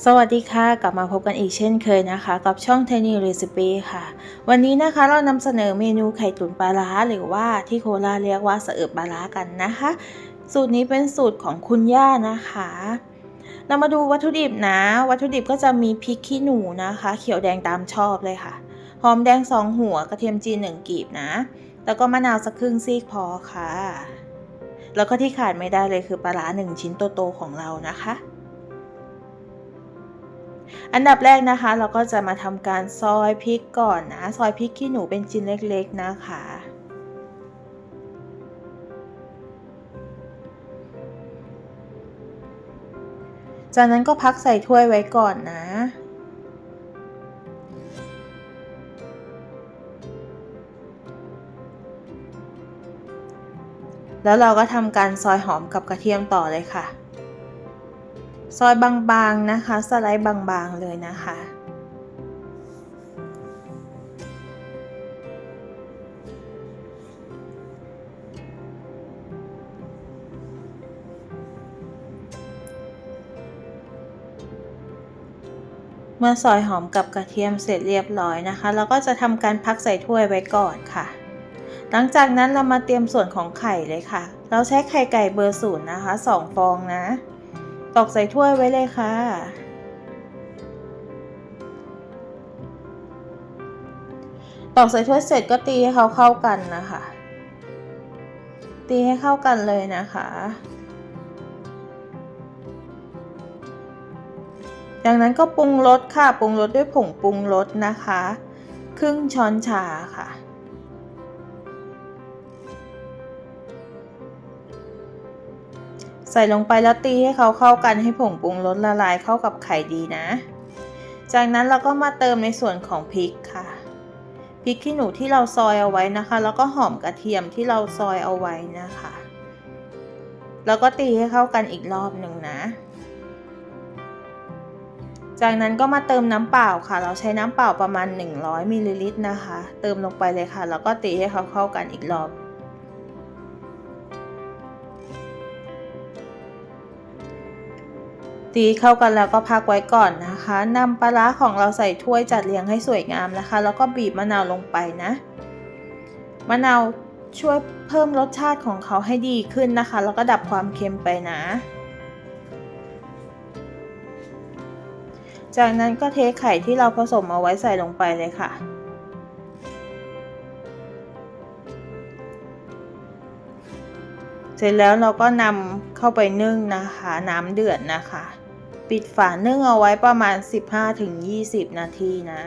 สวัสดีค่ะ กลับมาพบกันอีกเช่นเคยนะคะ กับช่อง t i n y Recipe ค่ะ วันนี้นะคะเรานำเสนอเมนูไข่ตุ๋นปลาร้าหรือว่าที่โคราเรียกว่าสะเอิบปลาร้ากันนะคะ สูตรนี้เป็นสูตรของคุณย่านะคะ เรามาดูวัตถุดิบนะ วัตถุดิบก็จะมีพริกขี้หนูนะคะ เขียวแดงตามชอบเลยค่ะ หอมแดงสองหัว กระเทียมจีนหนึ่งกีบนะ แล้วก็มะนาวสักครึ่งซีกพอค่ะ แล้วก็ที่ขาดไม่ได้เลยคือปลาร้าหนึ่งชิ้นโตๆของเรานะคะ อันดับแรกนะคะ เราก็จะมาทำการซอยพริกก่อนนะ ซอยพริกขี้หนูเป็นชิ้นเล็กๆนะคะจากนั้นก็พักใส่ถ้วยไว้ก่อนนะ แล้วเราก็ทำการซอยหอมกับกระเทียมต่อเลยค่ะ ซอยบางๆนะคะ สไลด์บางๆเลยนะคะ เมื่อซอยหอมกับกระเทียมเสร็จเรียบร้อยนะคะ เราก็จะทำการพักใส่ถ้วยไว้ก่อนค่ะหลังจากนั้นเรามาเตรียมส่วนของไข่เลยค่ะ เราใช้ไข่ไก่เบอร์ศูนย์นะคะสองฟองนะ ตอกใส่ถ้วยไว้เลยค่ะ ตอกใส่ถ้วยเสร็จก็ตีให้เขาเข้ากันนะคะ ตีให้เข้ากันเลยนะคะจากนั้นก็ปรุงรสค่ะ ปรุงรสด้วยผงปรุงรสนะคะ ครึ่งช้อนชาค่ะ ใส่ลงไปแล้วตีให้เขาเข้ากันให้ผงปรุงรสละลายเข้ากับไข่ดีนะ จากนั้นเราก็มาเติมในส่วนของพริกค่ะ พริกขี้หนูที่เราซอยเอาไว้นะคะ แล้วก็หอมกระเทียมที่เราซอยเอาไว้นะคะ แล้วก็ตีให้เข้ากันอีกรอบหนึ่งนะ จากนั้นก็มาเติมน้ำเปล่าค่ะ เราใช้น้ำเปล่าประมาณ 100มิลลิลิตรนะคะ เติมลงไปเลยค่ะ แล้วก็ตีให้เขาเข้ากันอีกรอบ ตีเข้ากันแล้วก็พักไว้ก่อนนะคะนำปลาร้าของเราใส่ถ้วยจัดเรียงให้สวยงามนะคะ แล้วก็บีบมะนาวลงไปนะ มะนาวช่วยเพิ่มรสชาติของเขาให้ดีขึ้นนะคะ แล้วก็ดับความเค็มไปนะ จากนั้นก็เทไข่ที่เราผสมเอาไว้ใส่ลงไปเลยค่ะ เสร็จแล้วเราก็นำเข้าไปนึ่งนะคะ น้ำเดือดนะคะ ปิดฝานึ่งเอาไว้ประมาณ 15-20 นาทีนะ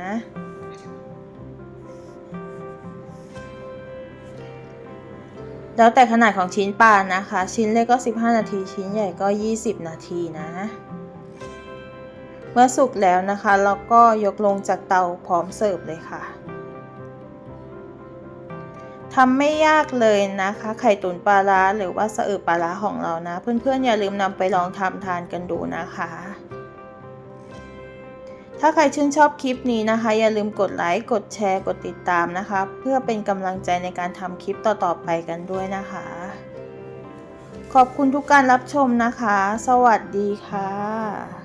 แล้วแต่ขนาดของชิ้นปลานะคะ ชิ้นเล็กก็ 15 นาที ชิ้นใหญ่ก็ 20 นาทีนะ เมื่อสุกแล้วนะคะ เราก็ยกลงจากเตาพร้อมเสิร์ฟเลยค่ะ ทำไม่ยากเลยนะคะ ไข่ตุ๋นปลาร้าหรือว่าสะอิบปลาร้าของเรานะ เพื่อนๆอย่าลืมนำไปลองทำทานกันดูนะคะ ถ้าใครชื่นชอบคลิปนี้นะคะ อย่าลืมกดไลค์ กดแชร์ กดติดตามนะคะ เพื่อเป็นกำลังใจในการทำคลิปต่อๆไปกันด้วยนะคะ ขอบคุณทุกการรับชมนะคะ สวัสดีค่ะ